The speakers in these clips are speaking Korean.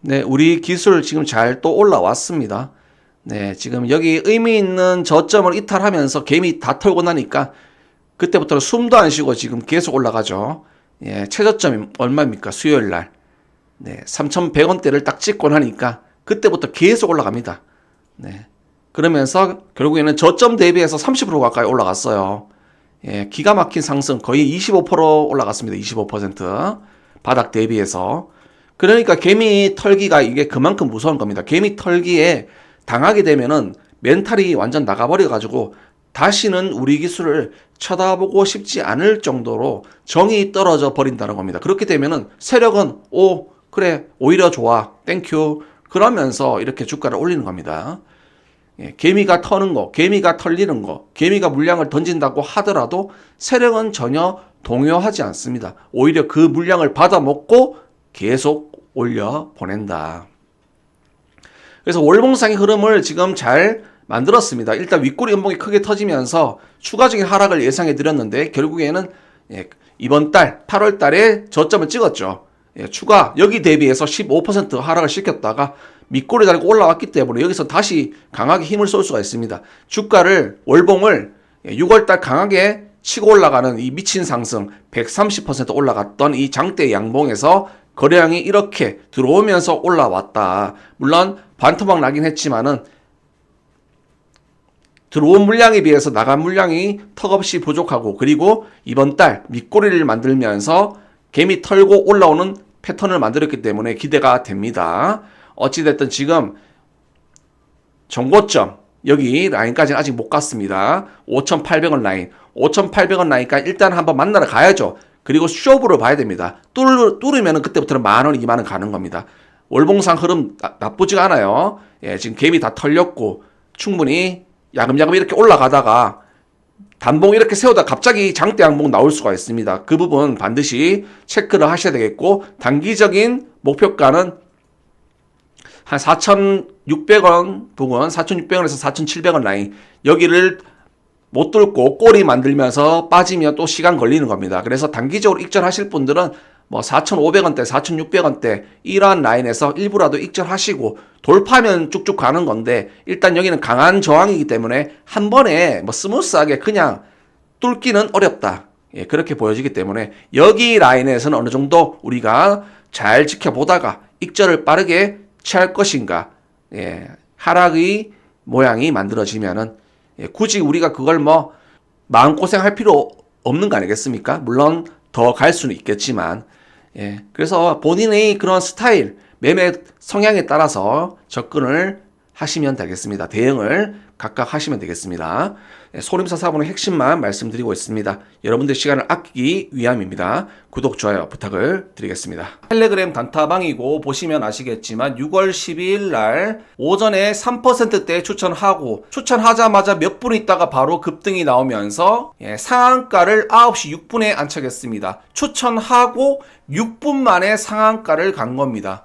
네, 우리 기술 지금 잘 또 올라왔습니다. 네, 지금 여기 의미 있는 저점을 이탈하면서 개미 다 털고 나니까 그때부터 숨도 안 쉬고 지금 계속 올라가죠. 예, 최저점이 얼마입니까? 수요일 날. 네, 3,100원대를 딱 찍고 나니까 그때부터 계속 올라갑니다. 네. 그러면서 결국에는 저점 대비해서 30% 가까이 올라갔어요. 예, 기가 막힌 상승 거의 25% 올라갔습니다. 25% 바닥 대비해서. 그러니까 개미 털기가 이게 그만큼 무서운 겁니다. 개미 털기에 당하게 되면은 멘탈이 완전 나가버려 가지고 다시는 우리 기술을 쳐다보고 싶지 않을 정도로 정이 떨어져 버린다는 겁니다. 그렇게 되면은 세력은 오 그래 오히려 좋아 땡큐 그러면서 이렇게 주가를 올리는 겁니다. 예, 개미가 터는 거, 개미가 털리는 거, 개미가 물량을 던진다고 하더라도 세력은 전혀 동요하지 않습니다. 오히려 그 물량을 받아먹고 계속 올려 보낸다. 그래서 월봉상의 흐름을 지금 잘 만들었습니다. 일단 윗꼬리 음봉이 크게 터지면서 추가적인 하락을 예상해 드렸는데 결국에는 예, 이번 달 8월 달에 저점을 찍었죠. 예, 추가 여기 대비해서 15% 하락을 시켰다가 밑꼬리 달고 올라왔기 때문에 여기서 다시 강하게 힘을 쏠 수가 있습니다. 주가를 월봉을 6월 달 강하게 치고 올라가는 이 미친 상승 130% 올라갔던 이 장대 양봉에서 거래량이 이렇게 들어오면서 올라왔다. 물론 반토막 나긴 했지만은 들어온 물량에 비해서 나간 물량이 턱없이 부족하고 그리고 이번 달 밑꼬리를 만들면서 개미 털고 올라오는 패턴을 만들었기 때문에 기대가 됩니다. 어찌됐든 지금 정고점 여기 라인까지는 아직 못 갔습니다. 5,800원 라인. 5,800원 라인까지 일단 한번 만나러 가야죠. 그리고 쇼부를 봐야 됩니다. 뚫, 뚫으면 그때부터는 만원, 이만원 가는 겁니다. 월봉상 흐름 나, 나쁘지가 않아요. 예, 지금 갭이 다 털렸고 충분히 야금야금 이렇게 올라가다가 단봉 이렇게 세우다 갑자기 장대 양봉 나올 수가 있습니다. 그 부분 반드시 체크를 하셔야 되겠고 단기적인 목표가는 한 4,600원 부근 4,600원에서 4,700원 라인 여기를 못 뚫고 꼬리 만들면서 빠지면 또 시간 걸리는 겁니다. 그래서 단기적으로 익절하실 분들은 뭐 4,500원대, 4,600원대 이러한 라인에서 일부라도 익절하시고 돌파하면 쭉쭉 가는 건데 일단 여기는 강한 저항이기 때문에 한 번에 뭐 스무스하게 그냥 뚫기는 어렵다. 예, 그렇게 보여지기 때문에 여기 라인에서는 어느 정도 우리가 잘 지켜보다가 익절을 빠르게 취할 것인가. 예, 하락의 모양이 만들어지면은 예, 굳이 우리가 그걸 뭐 마음고생 할 필요 없는 거 아니겠습니까? 물론 더 갈 수는 있겠지만, 예, 그래서 본인의 그런 스타일, 매매 성향에 따라서 접근을 하시면 되겠습니다. 대응을 각각 하시면 되겠습니다. 예, 소림사 사본의 핵심만 말씀드리고 있습니다. 여러분들 시간을 아끼기 위함입니다. 구독, 좋아요 부탁을 드리겠습니다. 텔레그램 단타방이고 보시면 아시겠지만 6월 12일 날 오전에 3%대 추천하고 추천하자마자 몇 분 있다가 바로 급등이 나오면서 예, 상한가를 9시 6분에 안착했습니다. 추천하고 6분 만에 상한가를 간 겁니다.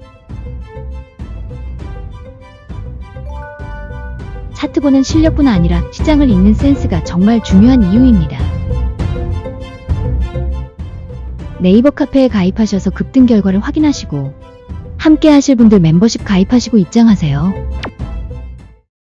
차트 보는 실력뿐 아니라 시장을 읽는 센스가 정말 중요한 이유입니다. 네이버 카페에 가입하셔서 급등 결과를 확인하시고 함께 하실 분들 멤버십 가입하시고 입장하세요.